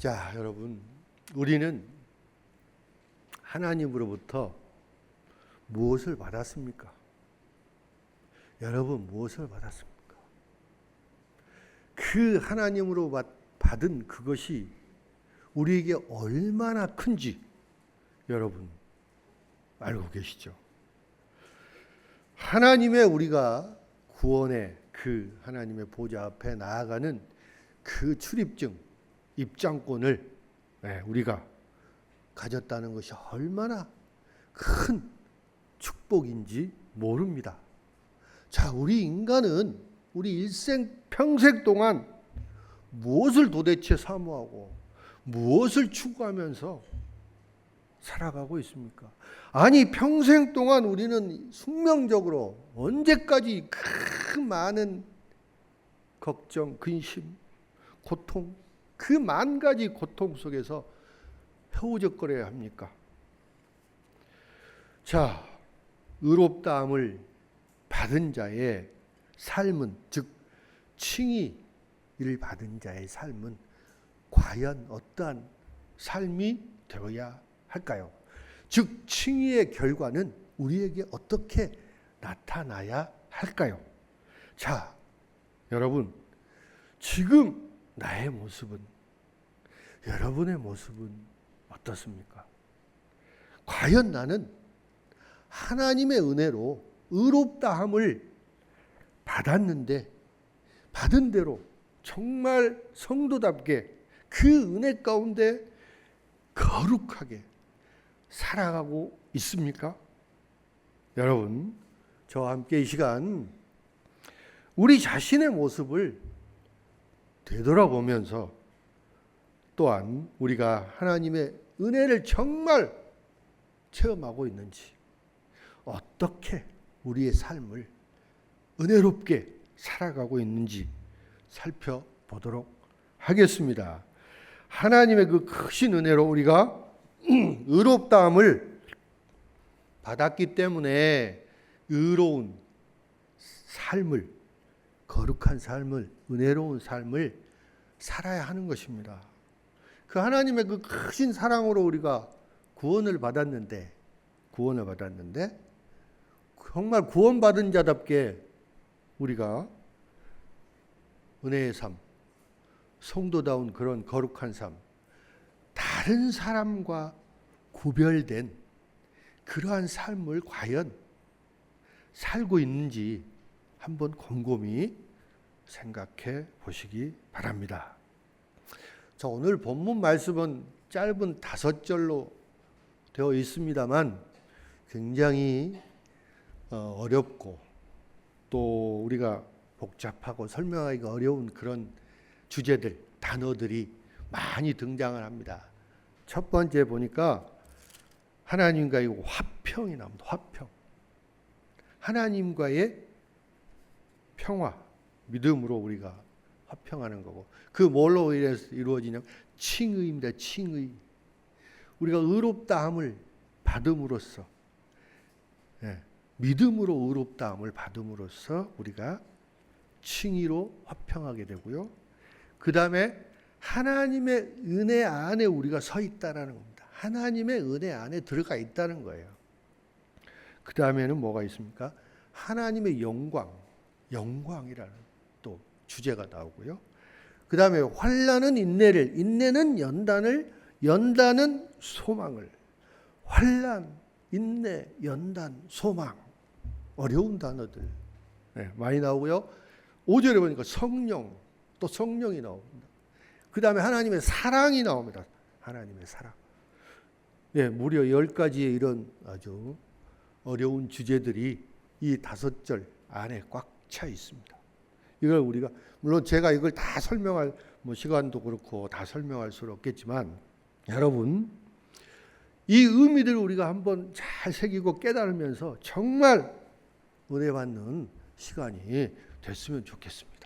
자, 여러분, 우리는 하나님으로부터 무엇을 받았습니까? 여러분, 무엇을 받았습니까? 그 하나님으로 받- 받은 그것이 우리에게 얼마나 큰지 여러분 알고 계시죠? 하나님의 우리가 구원의 그 하나님의 보좌 앞에 나아가는 그 출입증, 입장권을 네, 우리가 가졌다는 것이 얼마나 큰 축복인지 모릅니다. 자, 우리 인간은 우리 일생 평생 동안 무엇을 도대체 사모하고 무엇을 추구하면서 살아가고 있습니까? 아니 평생 동안 우리는 숙명적으로 언제까지 그 많은 걱정, 근심, 고통, 그 만 가지 고통 속에서 헤어적거려야 합니까? 자, 의롭다함을 받은 자의 삶은 즉 칭의를 받은 자의 삶은 과연 어떠한 삶이 되어야 할까요? 즉 칭의의 결과는 우리에게 어떻게 나타나야 할까요? 자, 여러분 지금 나의 모습은 여러분의 모습은 어떻습니까? 과연 나는 하나님의 은혜로 의롭다함을 받았는데 받은 대로 정말 성도답게 그 은혜 가운데 거룩하게 살아가고 있습니까? 여러분, 저와 함께 이 시간 우리 자신의 모습을 되돌아보면서 또한 우리가 하나님의 은혜를 정말 체험하고 있는지 어떻게 우리의 삶을 은혜롭게 살아가고 있는지 살펴보도록 하겠습니다. 하나님의 그 크신 은혜로 우리가 의롭다함을 받았기 때문에 의로운 삶을 거룩한 삶을 은혜로운 삶을 살아야 하는 것입니다. 그 하나님의 그 크신 사랑으로 우리가 구원을 받았는데 구원을 받았는데 정말 구원받은 자답게 우리가 은혜의 삶, 성도다운 그런 거룩한 삶, 다른 사람과 구별된 그러한 삶을 과연 살고 있는지 한번 곰곰이 생각해 보시기 바랍니다. 자, 오늘 본문 말씀은 짧은 다섯 절로 되어 있습니다만 굉장히 어, 어렵고 또 우리가 복잡하고 설명하기가 어려운 그런 주제들, 단어들이 많이 등장을 합니다. 첫 번째 보니까 하나님과의 화평이 나옵니다. 화평. 하나님과의 평화, 믿음으로 우리가 화평하는 거고 그 뭘로 이루어지냐? 칭의입니다. 칭의. 우리가 의롭다함을 받음으로써 예, 믿음으로 의롭다함을 받음으로써 우리가 칭의로 화평하게 되고요. 그 다음에 하나님의 은혜 안에 우리가 서 있다라는 겁니다. 하나님의 은혜 안에 들어가 있다는 거예요. 그 다음에는 뭐가 있습니까? 하나님의 영광, 영광이라는 또 주제가 나오고요. 그 다음에 환란은 인내를, 인내는 연단을, 연단은 소망을, 환란, 인내, 연단, 소망 어려운 단어들 네, 많이 나오고요. 5절에 보니까 성령, 또 성령이 나옵니다. 그 다음에 하나님의 사랑이 나옵니다. 하나님의 사랑. 예, 무려 열 가지의 이런 아주 어려운 주제들이 이 다섯 절 안에 꽉 차 있습니다. 이걸 우리가 물론 제가 이걸 다 설명할 뭐 시간도 그렇고 다 설명할 수는 없겠지만 여러분 이 의미들을 우리가 한번 잘 새기고 깨달으면서 정말 은혜 받는 시간이 됐으면 좋겠습니다.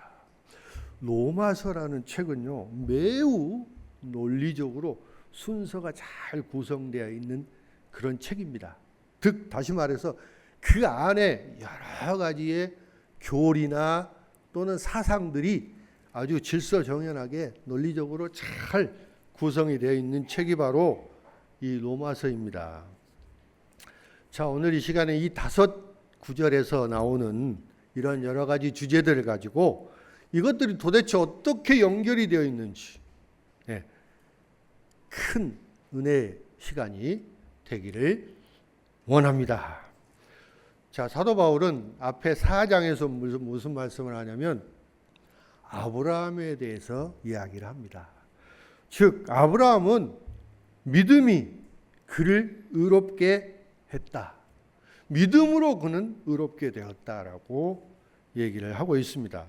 로마서라는 책은요 매우 논리적으로 순서가 잘 구성되어 있는 그런 책입니다. 즉 다시 말해서 그 안에 여러 가지의 교리나 또는 사상들이 아주 질서정연하게 논리적으로 잘 구성이 되어 있는 책이 바로 이 로마서입니다. 자, 오늘 이 시간에 이 다섯 구절에서 나오는 이런 여러 가지 주제들을 가지고 이것들이 도대체 어떻게 연결이 되어 있는지 예, 큰 은혜 시간이 되기를 원합니다. 자, 사도 바울은 앞에 4장에서 무슨, 무슨 말씀을 하냐면 아브라함에 대해서 이야기를 합니다. 즉, 아브라함은 믿음이 그를 의롭게 했다. 믿음으로 그는 의롭게 되었다라고 얘기를 하고 있습니다.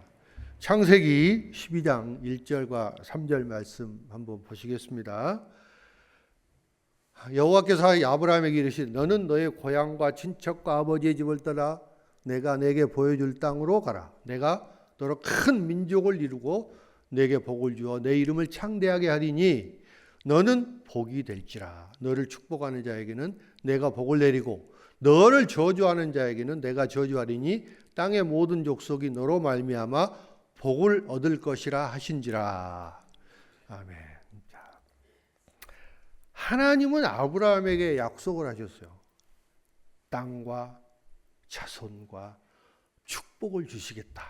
창세기 12장 1절과 3절 말씀 한번 보시겠습니다. 여호와께서 아브라함에게 이르시되 너는 너의 고향과 친척과 아버지의 집을 떠나 내가 내게 보여줄 땅으로 가라. 내가 너로 큰 민족을 이루고 내게 복을 주어 내 이름을 창대하게 하리니 너는 복이 될지라. 너를 축복하는 자에게는 내가 복을 내리고 너를 저주하는 자에게는 내가 저주하리니 땅의 모든 족속이 너로 말미암아 복을 얻을 것이라 하신지라. 아멘. 자, 하나님은 아브라함에게 약속을 하셨어요. 땅과 자손과 축복을 주시겠다.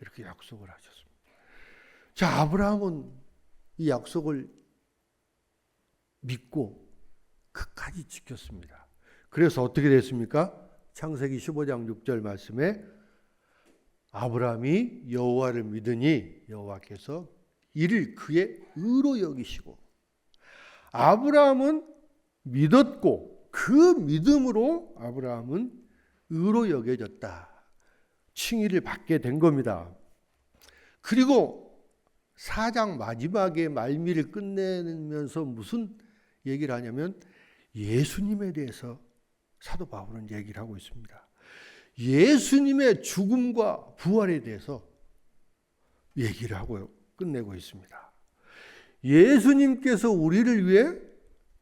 이렇게 약속을 하셨습니다. 자, 아브라함은 이 약속을 믿고 끝까지 지켰습니다. 그래서 어떻게 됐습니까? 창세기 15장 6절 말씀에 아브라함이 여호와를 믿으니 여호와께서 이를 그의 의로 여기시고 아브라함은 믿었고 그 믿음으로 아브라함은 의로 여겨졌다. 칭의를 받게 된 겁니다. 그리고 사장 마지막에 말미를 끝내면서 무슨 얘기를 하냐면 예수님에 대해서 사도 바울은 얘기를 하고 있습니다. 예수님의 죽음과 부활에 대해서 얘기를 하고 끝내고 있습니다. 예수님께서 우리를 위해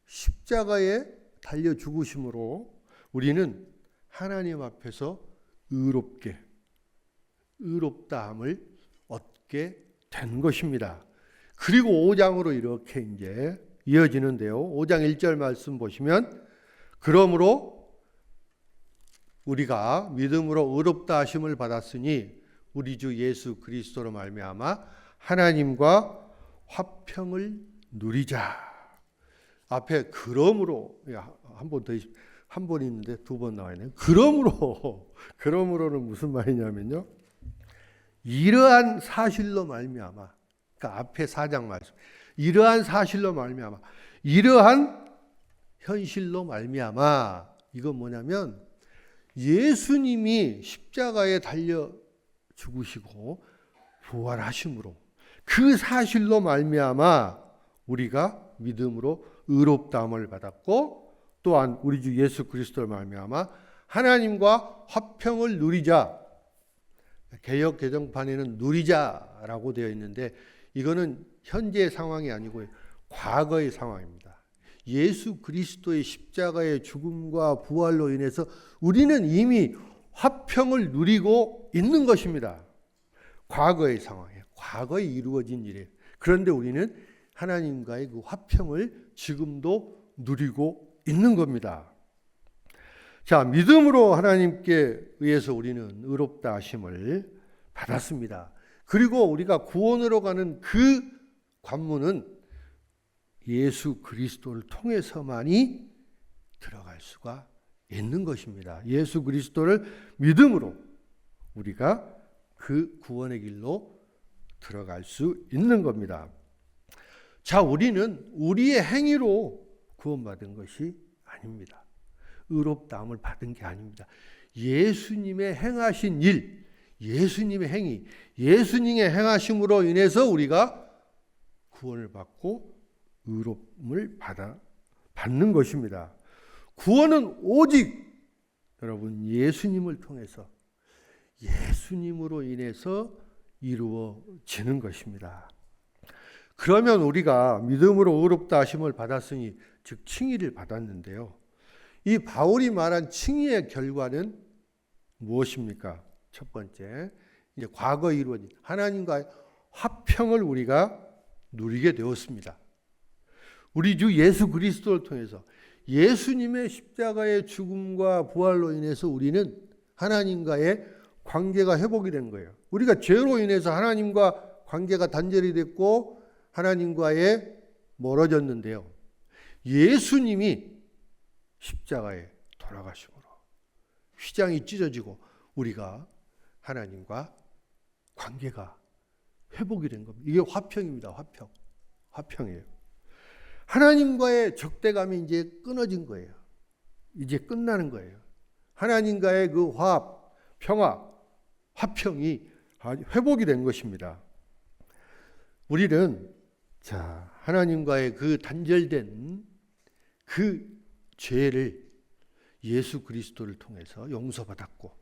십자가에 달려 죽으심으로 우리는 하나님 앞에서 의롭게 의롭다함을 얻게 된 것입니다. 그리고 5장으로 이렇게 이제 이어지는데요. 5장 1절 말씀 보시면 그러므로 우리가 믿음으로 의롭다 하심을 받았으니 우리 주 예수 그리스도로 말미암아 하나님과 화평을 누리자. 앞에 그러므로 한 번 더 한 번 있는데 두 번 나와 있네요. 그러므로 그러므로는 무슨 말이냐면요. 이러한 사실로 말미암아 그러니까 앞에 사장 말씀. 이러한 사실로 말미암아 이러한 현실로 말미암아 이건 뭐냐면 예수님이 십자가에 달려 죽으시고 부활하심으로 그 사실로 말미암아 우리가 믿음으로 의롭다함을 받았고 또한 우리 주 예수 그리스도를 말미암아 하나님과 화평을 누리자 개혁 개정판에는 누리자라고 되어 있는데 이거는 현재의 상황이 아니고 과거의 상황입니다. 예수 그리스도의 십자가의 죽음과 부활로 인해서 우리는 이미 화평을 누리고 있는 것입니다. 과거의 상황에 과거에 이루어진 일에 그런데 우리는 하나님과의 그 화평을 지금도 누리고 있는 겁니다. 자, 믿음으로 하나님께 의해서 우리는 의롭다 하심을 받았습니다. 그리고 우리가 구원으로 가는 그 관문은 예수 그리스도를 통해서만이 들어갈 수가 있는 것입니다. 예수 그리스도를 믿음으로 우리가 그 구원의 길로 들어갈 수 있는 겁니다. 자, 우리는 우리의 행위로 구원받은 것이 아닙니다. 의롭다함을 받은 게 아닙니다. 예수님의 행하신 일, 예수님의 행위, 예수님의 행하심으로 인해서 우리가 구원을 받고 의롭음을 받아 받는 것입니다. 구원은 오직 여러분 예수님을 통해서 예수님으로 인해서 이루어지는 것입니다. 그러면 우리가 믿음으로 의롭다 하심을 받았으니 즉 칭의를 받았는데요. 이 바울이 말한 칭의의 결과는 무엇입니까? 첫 번째, 이제 과거 이루어진 하나님과의 화평을 우리가 누리게 되었습니다. 우리 주 예수 그리스도를 통해서 예수님의 십자가의 죽음과 부활로 인해서 우리는 하나님과의 관계가 회복이 된 거예요. 우리가 죄로 인해서 하나님과 관계가 단절이 됐고 하나님과의 멀어졌는데요. 예수님이 십자가에 돌아가심으로 휘장이 찢어지고 우리가 하나님과 관계가 회복이 된 겁니다. 이게 화평입니다. 화평. 화평이에요. 하나님과의 적대감이 이제 끊어진 거예요. 이제 끝나는 거예요. 하나님과의 그 화합, 평화, 화평이 회복이 된 것입니다. 우리는 자, 하나님과의 그 단절된 그 죄를 예수 그리스도를 통해서 용서받았고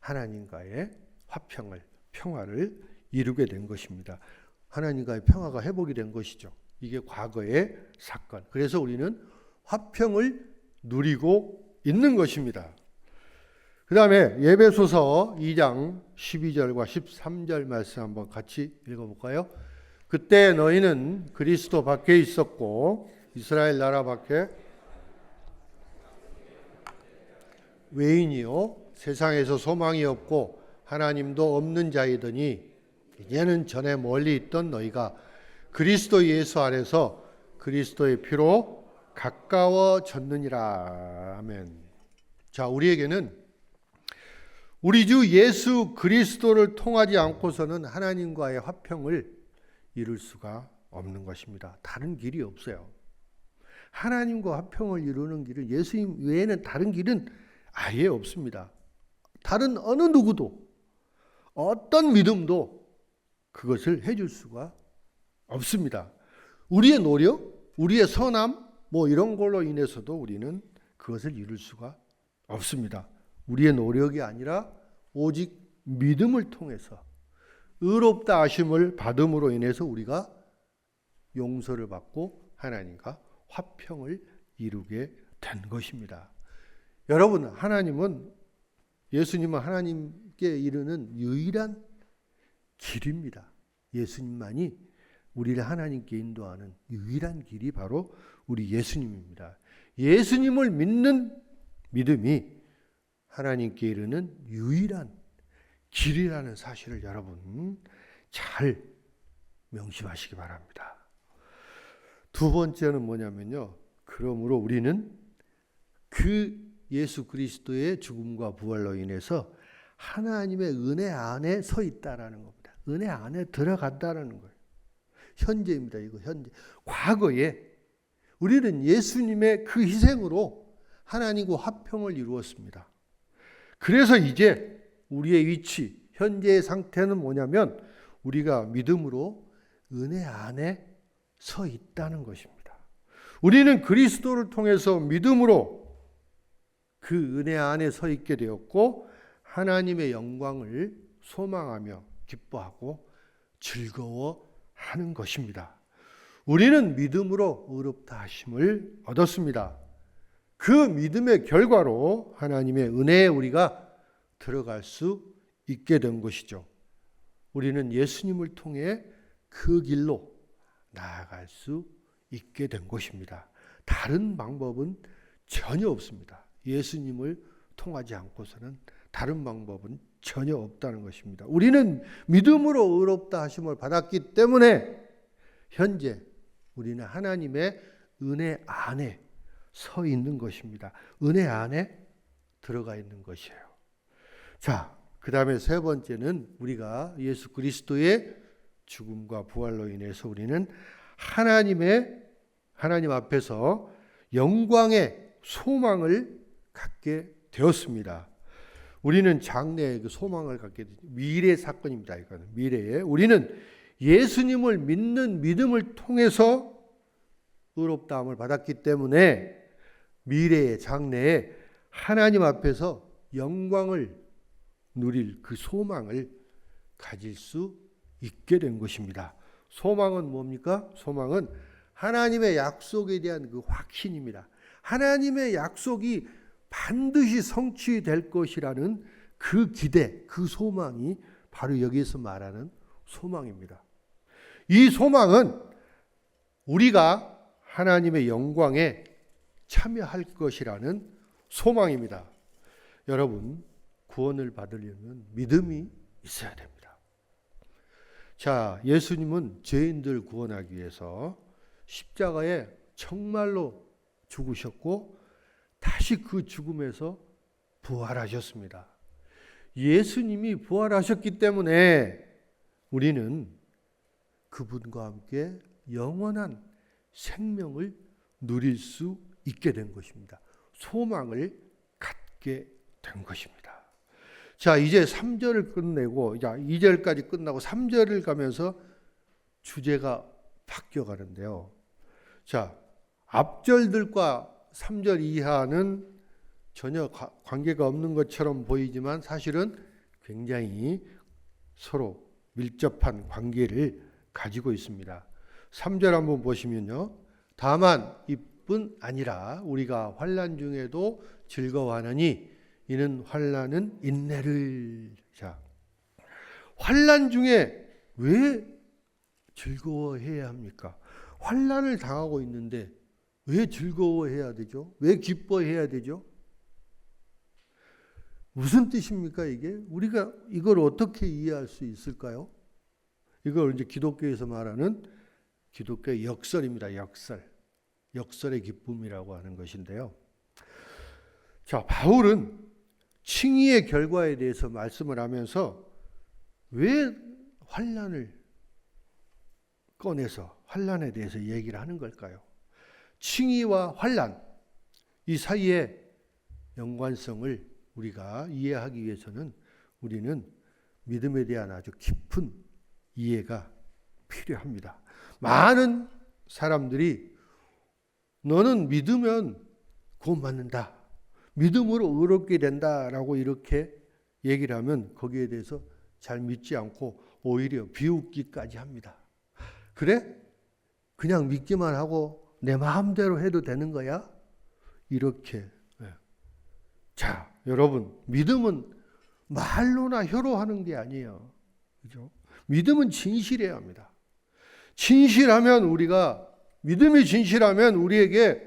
하나님과의 화평을 평화를 이루게 된 것입니다. 하나님과의 평화가 회복이 된 것이죠. 이게 과거의 사건. 그래서 우리는 화평을 누리고 있는 것입니다. 그 다음에 예배소서 2장 12절과 13절 말씀 한번 같이 읽어볼까요? 그때 너희는 그리스도 밖에 있었고 이스라엘 나라 밖에 외인이요 세상에서 소망이 없고 하나님도 없는 자이더니 이제는 전에 멀리 있던 너희가 그리스도 예수 안에서 그리스도의 피로 가까워졌느니라. 아멘. 자, 우리에게는 우리 주 예수 그리스도를 통하지 않고서는 하나님과의 화평을 이룰 수가 없는 것입니다. 다른 길이 없어요. 하나님과 화평을 이루는 길은 예수님 외에는 다른 길은 아예 없습니다. 다른 어느 누구도 어떤 믿음도 그것을 해줄 수가 없습니다. 우리의 노력, 우리의 선함, 뭐 이런 걸로 인해서도 우리는 그것을 이룰 수가 없습니다. 우리의 노력이 아니라 오직 믿음을 통해서 의롭다 하심을 받음으로 인해서 우리가 용서를 받고 하나님과 화평을 이루게 된 것입니다. 여러분, 하나님은 예수님은 하나님께 이르는 유일한 길입니다. 예수님만이 우리를 하나님께 인도하는 유일한 길이 바로 우리 예수님입니다. 예수님을 믿는 믿음이 하나님께 이르는 유일한 길이라는 사실을 여러분 잘 명심하시기 바랍니다. 두 번째는 뭐냐면요. 그러므로 우리는 그 예수 그리스도의 죽음과 부활로 인해서 하나님의 은혜 안에 서 있다라는 겁니다. 은혜 안에 들어갔다라는 거예요. 현재입니다. 이거 현재. 과거에 우리는 예수님의 그 희생으로 하나님과 화평을 이루었습니다. 그래서 이제 우리의 위치, 현재의 상태는 뭐냐면 우리가 믿음으로 은혜 안에 서 있다는 것입니다. 우리는 그리스도를 통해서 믿음으로 그 은혜 안에 서 있게 되었고 하나님의 영광을 소망하며 기뻐하고 즐거워하는 것입니다. 우리는 믿음으로 의롭다 하심을 얻었습니다. 그 믿음의 결과로 하나님의 은혜에 우리가 들어갈 수 있게 된 것이죠. 우리는 예수님을 통해 그 길로 나아갈 수 있게 된 것입니다. 다른 방법은 전혀 없습니다. 예수님을 통하지 않고서는 다른 방법은 전혀 없다는 것입니다. 우리는 믿음으로 의롭다 하심을 받았기 때문에 현재 우리는 하나님의 은혜 안에 서 있는 것입니다. 은혜 안에 들어가 있는 것이에요. 자, 그 다음에 세 번째는 우리가 예수 그리스도의 죽음과 부활로 인해서 우리는 하나님의 하나님 앞에서 영광의 소망을 갖게 되었습니다. 우리는 장래의 그 소망을 갖게 되 미래 사건입니다. 이거는 미래에 우리는 예수님을 믿는 믿음을 통해서 의롭다함을 받았기 때문에 미래의 장래에 하나님 앞에서 영광을 누릴 그 소망을 가질 수 있게 된 것입니다. 소망은 뭡니까? 소망은 하나님의 약속에 대한 그 확신입니다. 하나님의 약속이 반드시 성취될 것이라는 그 기대, 그 소망이 바로 여기서 말하는 소망입니다. 이 소망은 우리가 하나님의 영광에 참여할 것이라는 소망입니다. 여러분, 구원을 받으려면 믿음이 있어야 됩니다. 자, 예수님은 죄인들 구원하기 위해서 십자가에 정말로 죽으셨고 다시 그 죽음에서 부활하셨습니다. 예수님이 부활하셨기 때문에 우리는 그분과 함께 영원한 생명을 누릴 수 있게 된 것입니다. 소망을 갖게 된 것입니다. 자, 이제 3절을 끝내고 자, 2절까지 끝나고 3절을 가면서 주제가 바뀌어 가는데요. 자, 앞절들과 3절 이하는 전혀 가- 관계가 없는 것처럼 보이지만 사실은 굉장히 서로 밀접한 관계를 가지고 있습니다. 3절 한번 보시면요. 다만 이 뿐 아니라 우리가 환난 중에도 즐거워하느니 이는 환난은 인내를 자 환난 중에 왜 즐거워해야 합니까? 환난을 당하고 있는데 왜 즐거워해야 되죠? 왜 기뻐해야 되죠? 무슨 뜻입니까 이게? 우리가 이걸 어떻게 이해할 수 있을까요? 이걸 이제 기독교에서 말하는 기독교의 역설입니다. 역설. 역설의 기쁨이라고 하는 것인데요. 자, 바울은 칭의의 결과에 대해서 말씀을 하면서 왜 환란을 꺼내서 환란에 대해서 얘기를 하는 걸까요? 칭의와 환란 이 사이의 연관성을 우리가 이해하기 위해서는 우리는 믿음에 대한 아주 깊은 이해가 필요합니다. 많은 사람들이 너는 믿으면 구원받는다. 믿음으로 의롭게 된다라고 이렇게 얘기를 하면 거기에 대해서 잘 믿지 않고 오히려 비웃기까지 합니다. 그래? 그냥 믿기만 하고 내 마음대로 해도 되는 거야? 이렇게. 예. 자, 여러분, 믿음은 말로나 혀로 하는 게 아니에요. 그죠? 믿음은 진실해야 합니다. 진실하면 우리가 믿음이 진실하면 우리에게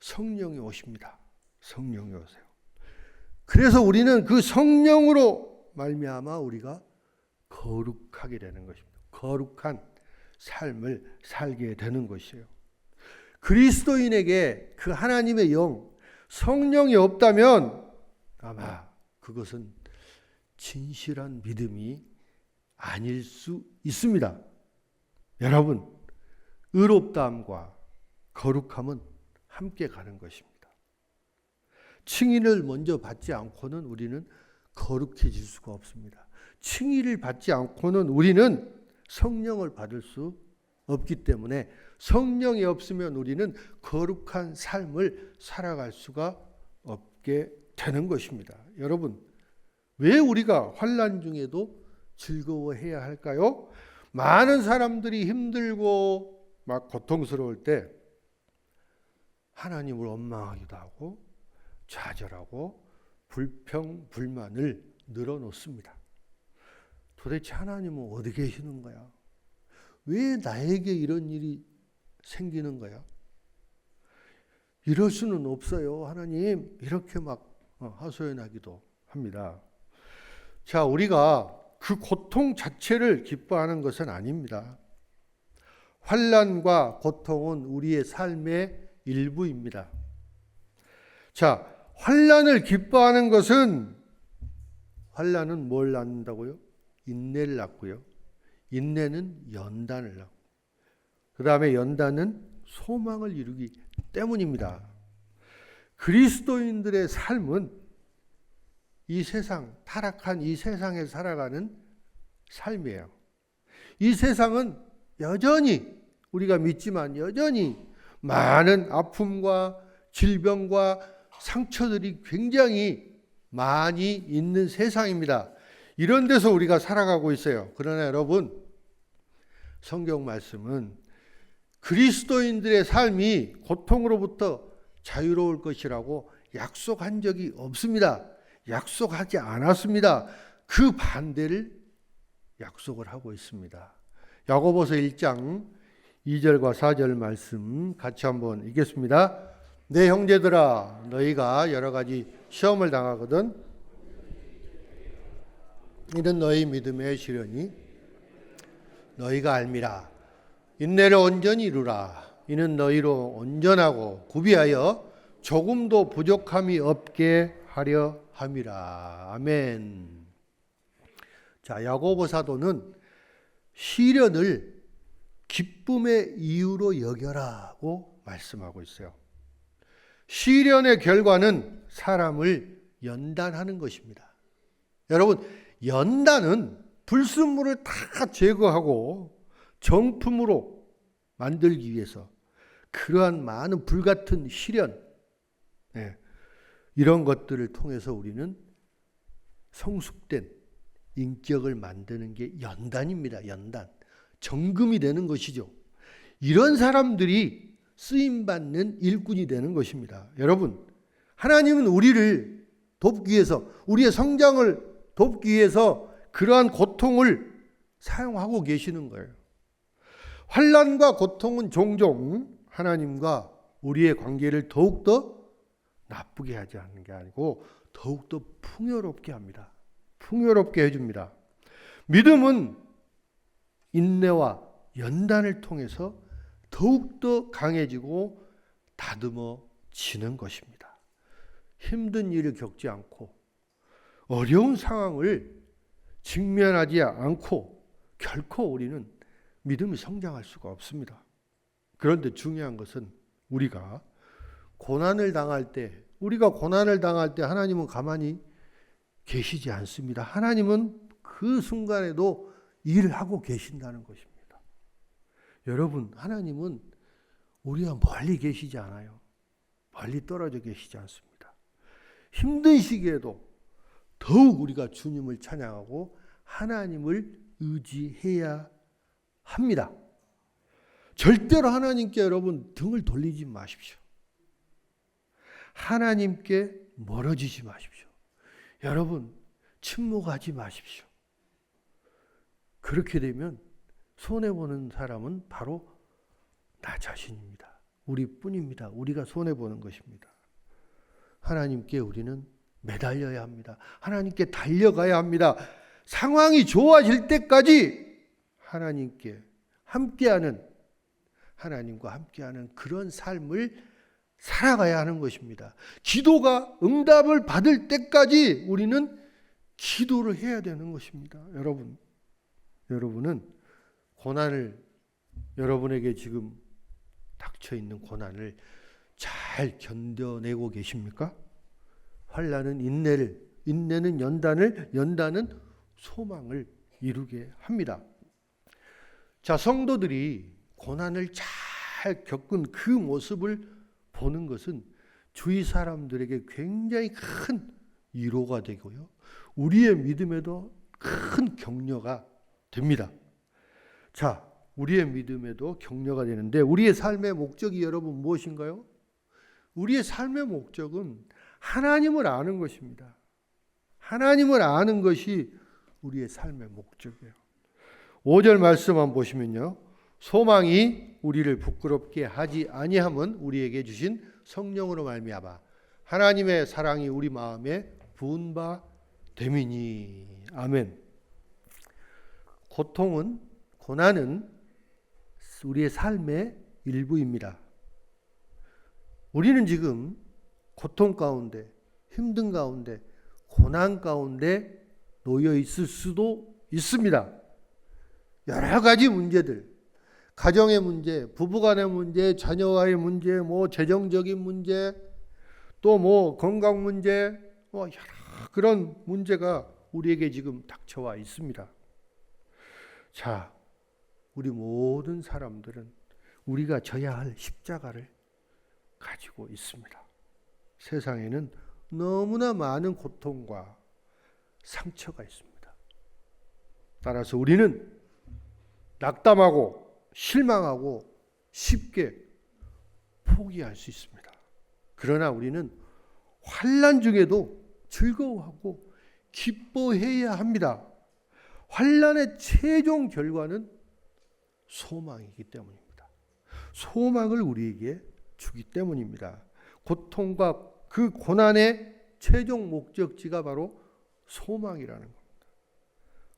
성령이 오십니다. 성령이 오세요. 그래서 우리는 그 성령으로 말미암아 우리가 거룩하게 되는 것입니다. 거룩한 삶을 살게 되는 것이에요. 그리스도인에게 그 하나님의 영, 성령이 없다면 아마 그것은 진실한 믿음이 아닐 수 있습니다. 여러분, 의롭다함과 거룩함은 함께 가는 것입니다. 칭의를 먼저 받지 않고는 우리는 거룩해질 수가 없습니다. 칭의를 받지 않고는 우리는 성령을 받을 수 없기 때문에 성령이 없으면 우리는 거룩한 삶을 살아갈 수가 없게 되는 것입니다. 여러분, 왜 우리가 환란 중에도 즐거워해야 할까요? 많은 사람들이 힘들고 막 고통스러울 때 하나님을 원망하기도 하고 좌절하고 불평 불만을 늘어놓습니다. 도대체 하나님은 어디 계시는 거야? 왜 나에게 이런 일이 생기는 거야? 이럴 수는 없어요, 하나님. 이렇게 막 어, 하소연하기도 합니다. 자, 우리가 그 고통 자체를 기뻐하는 것은 아닙니다. 환란과 고통은 우리의 삶의 일부입니다. 자, 환란을 기뻐하는 것은 환란은 뭘 낳는다고요? 인내를 낳고요. 인내는 연단을 낳고 그 다음에 연단은 소망을 이루기 때문입니다. 그리스도인들의 삶은 이 세상, 타락한 이 세상에 살아가는 삶이에요. 이 세상은 여전히 우리가 믿지만 여전히 많은 아픔과 질병과 상처들이 굉장히 많이 있는 세상입니다. 이런 데서 우리가 살아가고 있어요. 그러나 여러분, 성경 말씀은 그리스도인들의 삶이 고통으로부터 자유로울 것이라고 약속한 적이 없습니다. 약속하지 않았습니다. 그 반대를 약속을 하고 있습니다. 야고보서 1장 2절과 4절 말씀 같이 한번 읽겠습니다. 내 형제들아 너희가 여러 가지 시험을 당하거든 이는 너희 믿음의 시련이 너희가 알미라 인내를 온전히 이루라 이는 너희로 온전하고 구비하여 조금도 부족함이 없게 하려 함이라 아멘. 자 야고보 사도는 시련을 기쁨의 이유로 여겨라고 말씀하고 있어요. 시련의 결과는 사람을 연단하는 것입니다. 여러분, 연단은 불순물을 다 제거하고 정품으로 만들기 위해서 그러한 많은 불같은 시련, 예, 이런 것들을 통해서 우리는 성숙된 인격을 만드는 게 연단입니다. 연단. 정금이 되는 것이죠. 이런 사람들이 쓰임 받는 일꾼이 되는 것입니다. 여러분, 하나님은 우리를 돕기 위해서 우리의 성장을 돕기 위해서 그러한 고통을 사용하고 계시는 거예요. 환란과 고통은 종종 하나님과 우리의 관계를 더욱더 나쁘게 하지 않는 게 아니고 더욱더 풍요롭게 합니다. 풍요롭게 해줍니다. 믿음은 인내와 연단을 통해서 더욱더 강해지고 다듬어지는 것입니다. 힘든 일을 겪지 않고 어려운 상황을 직면하지 않고 결코 우리는 믿음이 성장할 수가 없습니다. 그런데 중요한 것은 우리가 고난을 당할 때, 우리가 고난을 당할 때 하나님은 가만히 계시지 않습니다. 하나님은 그 순간에도 일을 하고 계신다는 것입니다. 여러분, 하나님은 우리와 멀리 계시지 않아요. 멀리 떨어져 계시지 않습니다. 힘든 시기에도 더욱 우리가 주님을 찬양하고 하나님을 의지해야 합니다. 절대로 하나님께 여러분 등을 돌리지 마십시오. 하나님께 멀어지지 마십시오. 여러분, 침묵하지 마십시오. 그렇게 되면 손해보는 사람은 바로 나 자신입니다. 우리뿐입니다. 우리가 손해보는 것입니다. 하나님께 우리는 매달려야 합니다. 하나님께 달려가야 합니다. 상황이 좋아질 때까지 하나님께 함께하는 하나님과 함께하는 그런 삶을 살아가야 하는 것입니다. 기도가 응답을 받을 때까지 우리는 기도를 해야 되는 것입니다. 여러분, 여러분은 고난을 여러분에게 지금 닥쳐 있는 고난을 잘 견뎌내고 계십니까? 환란은 인내를, 인내는 연단을, 연단은 소망을 이루게 합니다. 자, 성도들이 고난을 잘 겪은 그 모습을 보는 것은 주위 사람들에게 굉장히 큰 위로가 되고요. 우리의 믿음에도 큰 격려가 됩니다. 자, 우리의 믿음에도 격려가 되는데 우리의 삶의 목적이 여러분 무엇인가요? 우리의 삶의 목적은 하나님을 아는 것입니다. 하나님을 아는 것이 우리의 삶의 목적이에요. 5절 말씀만 보시면요. 소망이 우리를 부끄럽게 하지 아니함은 우리에게 주신 성령으로 말미암아 하나님의 사랑이 우리 마음에 부은 바 됨이니 아멘. 고통은 고난은 우리의 삶의 일부입니다. 우리는 지금 고통 가운데 힘든 가운데 고난 가운데 놓여 있을 수도 있습니다. 여러 가지 문제들 가정의 문제, 부부간의 문제, 자녀와의 문제, 뭐 재정적인 문제, 또 뭐 건강 문제, 뭐 여러 그런 문제가 우리에게 지금 닥쳐와 있습니다. 자, 우리 모든 사람들은 우리가 져야 할 십자가를 가지고 있습니다. 세상에는 너무나 많은 고통과 상처가 있습니다. 따라서 우리는 낙담하고 실망하고 쉽게 포기할 수 있습니다. 그러나 우리는 환란 중에도 즐거워하고 기뻐해야 합니다. 환란의 최종 결과는 소망이기 때문입니다. 소망을 우리에게 주기 때문입니다. 고통과 그 고난의 최종 목적지가 바로 소망이라는 겁니다.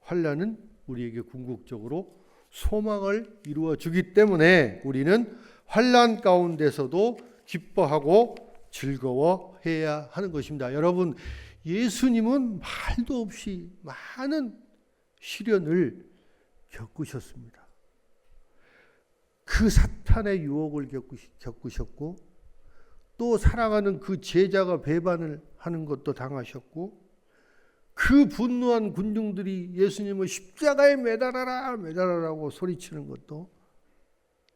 환란은 우리에게 궁극적으로 소망을 이루어 주기 때문에 우리는 환란 가운데서도 기뻐하고 즐거워해야 하는 것입니다. 여러분, 예수님은 말도 없이 많은 시련을 겪으셨습니다. 그 사탄의 유혹을 겪으셨고 또 사랑하는 그 제자가 배반을 하는 것도 당하셨고 그 분노한 군중들이 예수님을 십자가에 매달아라 매달아라고 소리치는 것도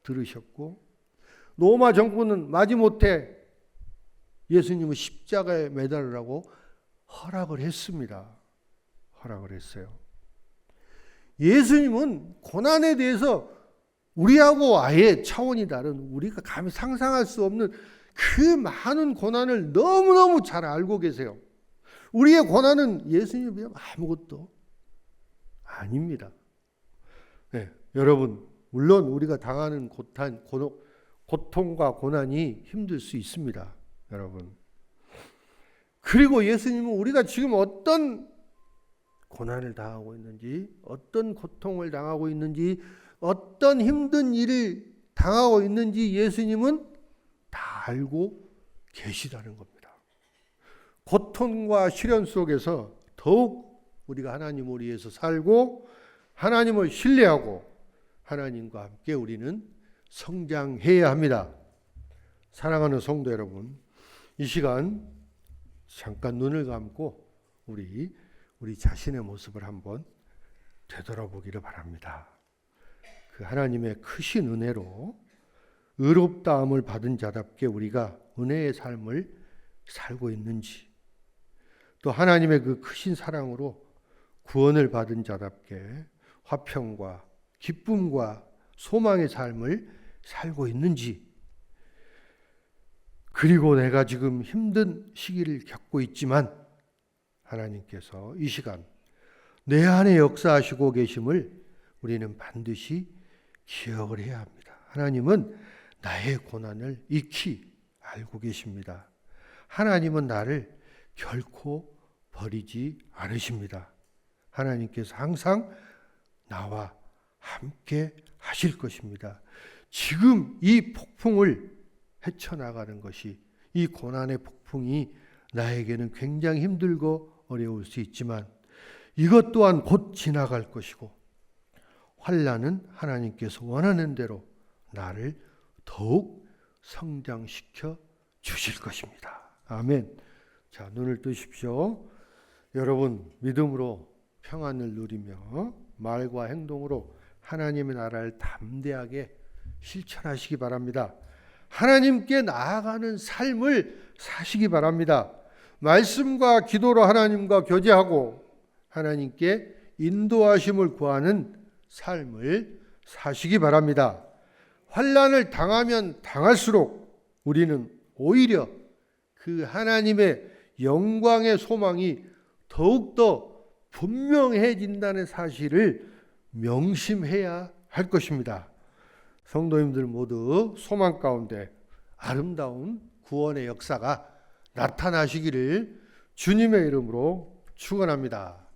들으셨고 로마 정부는 마지못해 예수님을 십자가에 매달으라고 허락을 했습니다. 허락을 했어요. 예수님은 고난에 대해서 우리하고 아예 차원이 다른 우리가 감히 상상할 수 없는 그 많은 고난을 너무너무 잘 알고 계세요. 우리의 고난은 예수님에 비하면 아무것도 아닙니다. 네, 여러분, 물론 우리가 당하는 고탄, 고통과 고난이 힘들 수 있습니다. 여러분. 그리고 예수님은 우리가 지금 어떤 고난을 당하고 있는지, 어떤 고통을 당하고 있는지, 어떤 힘든 일을 당하고 있는지 예수님은 다 알고 계시다는 겁니다. 고통과 시련 속에서 더욱 우리가 하나님을 위해서 살고 하나님을 신뢰하고 하나님과 함께 우리는 성장해야 합니다. 사랑하는 성도 여러분, 이 시간 잠깐 눈을 감고 우리 우리 자신의 모습을 한번 되돌아보기를 바랍니다. 그 하나님의 크신 은혜로 의롭다함을 받은 자답게 우리가 은혜의 삶을 살고 있는지 또 하나님의 그 크신 사랑으로 구원을 받은 자답게 화평과 기쁨과 소망의 삶을 살고 있는지 그리고 내가 지금 힘든 시기를 겪고 있지만 하나님께서 이 시간 내 안에 역사하시고 계심을 우리는 반드시 기억을 해야 합니다. 하나님은 나의 고난을 익히 알고 계십니다. 하나님은 나를 결코 버리지 않으십니다. 하나님께서 항상 나와 함께 하실 것입니다. 지금 이 폭풍을 헤쳐나가는 것이 이 고난의 폭풍이 나에게는 굉장히 힘들고 어려울 수 있지만 이것 또한 곧 지나갈 것이고 환란은 하나님께서 원하는 대로 나를 더욱 성장시켜 주실 것입니다. 아멘. 자, 눈을 뜨십시오. 여러분 믿음으로 평안을 누리며 말과 행동으로 하나님의 나라를 담대하게 실천하시기 바랍니다. 하나님께 나아가는 삶을 사시기 바랍니다. 말씀과 기도로 하나님과 교제하고 하나님께 인도하심을 구하는 삶을 사시기 바랍니다. 환란을 당하면 당할수록 우리는 오히려 그 하나님의 영광의 소망이 더욱더 분명해진다는 사실을 명심해야 할 것입니다. 성도님들 모두 소망 가운데 아름다운 구원의 역사가 나타나시기를 주님의 이름으로 축원합니다.